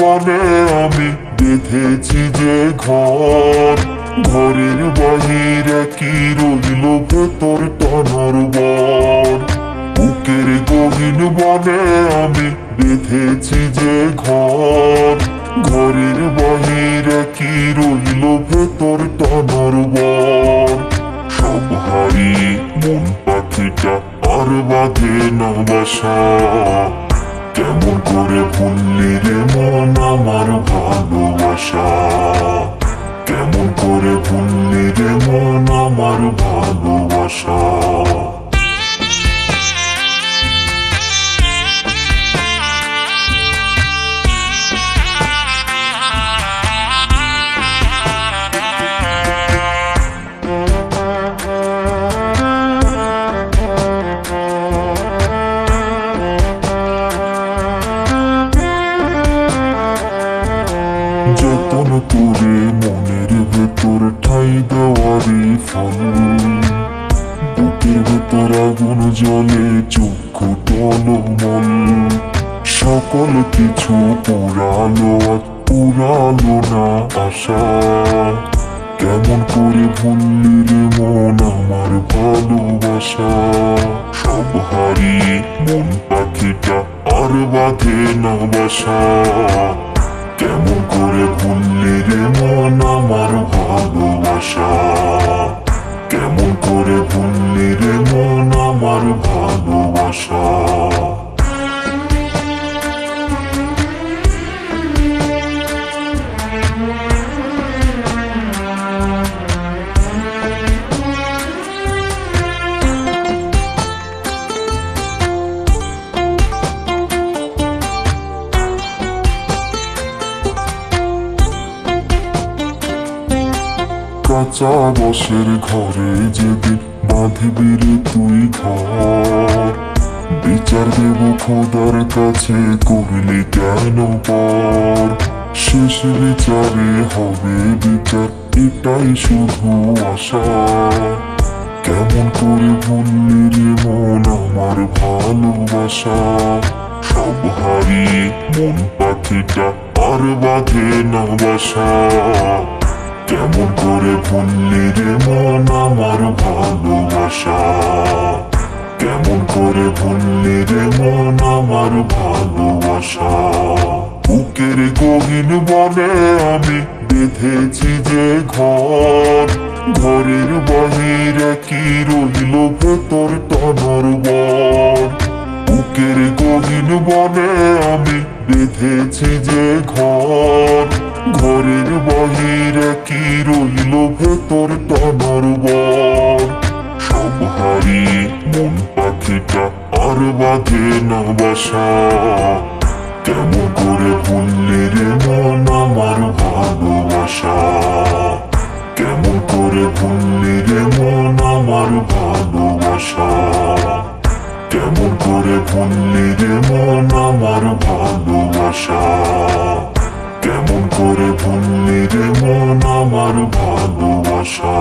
বনে আমি বেঁধেছি যে ঘর। ঘরের বাহিরে কি রইল ভেতর টানার বর বুকের গহীন বনে আমি বেঁধেছি যে ঘর। ঘরের বাহিরে কি রইল ভেতর টানার বর সব হারিয়ে মন পাখিটা আর বাঁধে না বাসা। করে ভুললি রে মন আমার ভালোবাসা। কেমন করে ভুললি রে মন আমার ভালোবাসা? যতন করে মনের ভেতর ঠাই দেওয়ারি ফল। বুকের ভেতর আগুন জলে চক্ষু টলমল। সকল কিছু পুরালো পুরালো না আশা। কেমন করে ভুললি রে মন আমার ভালোবাসা। সব হারিয়ে মন পাখিটা আর বাঁধে না বাসা। কেমন করে ভুললি রে মন আমার ভালোবাসা। কেমন করে ভুললি রে মন আমার ভালোবাসা। কাঁচা বসের ঘরে যেদিন বাঁধবি রে তুই ঘর। বিচার দেব খোদার কাছে, করলি কেন পর? শেষ বিচারে হবে বিচার, এটাই শুধু আশা। কেমন করে ভুললি রে মন আমার ভালোবাসা? সব হারিয়ে মন পাখিটা আর বাঁধে না বাসা। কেমন করে ভুললি রে মন আমার ভালোবাসা? কেমন করে ভুললি রে মন আমার ভালোবাসা? বুকের গহীন বনে আমি বেঁধেছি যে ঘর। ঘরের বাহিরে কি রইল ভেতর টানার বর? বুকের গহীন বনে আমি বেঁধেছি যে ঘর। ঘরের বাহিরে রইল ভেতর টানার বর সব মন, পাখিটা আর বাঁধে না বাসা। কেমন করে ভুললি রে মন আমার ভালোবাসা? কেমন করে ভুললি রে মন আমার ভালোবাসা? কেমন করে ভুললি রে মন আমার ভালোবাসা? কেমন করে ভুললি রে মন তোমার ভালোবাসা।